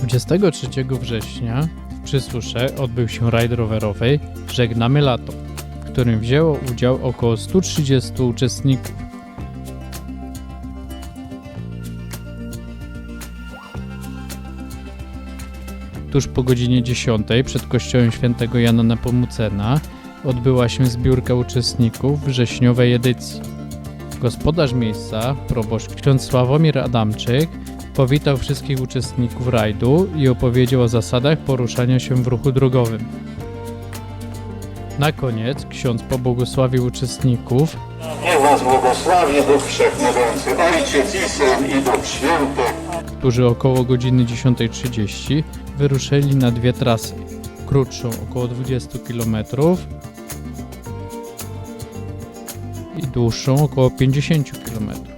23 września w Przysusze odbył się rajd rowerowy Żegnamy Lato, w którym wzięło udział około 130 uczestników. Tuż po godzinie 10 przed kościołem świętego Jana Nepomucena odbyła się zbiórka uczestników wrześniowej edycji. Gospodarz miejsca, proboszcz ksiądz Sławomir Adamczyk, powitał wszystkich uczestników rajdu i opowiedział o zasadach poruszania się w ruchu drogowym. Na koniec ksiądz pobłogosławił uczestników Niech was błogosławi Bóg Wszechmogący, Ojciec i Syn i Duch Święty. którzy około godziny 10.30 wyruszyli na dwie trasy. Krótszą około 20 km i dłuższą około 50 km.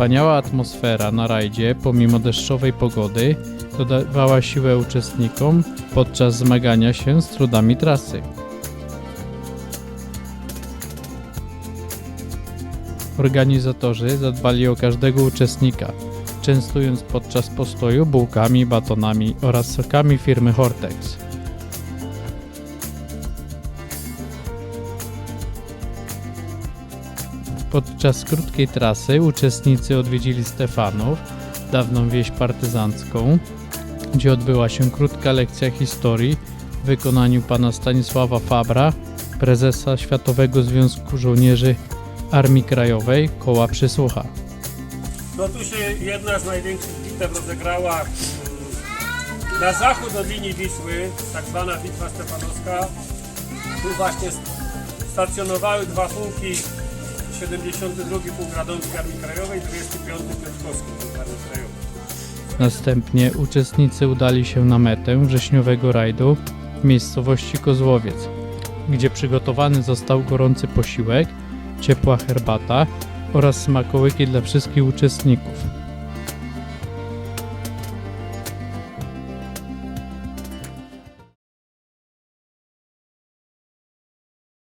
Wspaniała atmosfera na rajdzie pomimo deszczowej pogody dodawała siłę uczestnikom podczas zmagania się z trudami trasy. Organizatorzy zadbali o każdego uczestnika, częstując podczas postoju bułkami, batonami oraz sokami firmy Hortex. Podczas krótkiej trasy uczestnicy odwiedzili Stefanów, dawną wieś partyzancką, gdzie odbyła się krótka lekcja historii w wykonaniu pana Stanisława Fabra, prezesa Światowego Związku Żołnierzy Armii Krajowej koła Przysłucha. No tu się jedna z największych bitew rozegrała na zachód od linii Wisły, tak zwana Bitwa Stefanowska. Tu właśnie st- stacjonowały dwa pułki, 72 Pułk Radomski Armii Krajowej i 25 Piotrkowski Pułk Armii Krajowej. Następnie uczestnicy udali się na metę wrześniowego rajdu w miejscowości Kozłowiec, gdzie przygotowany został gorący posiłek, ciepła herbata oraz smakołyki dla wszystkich uczestników.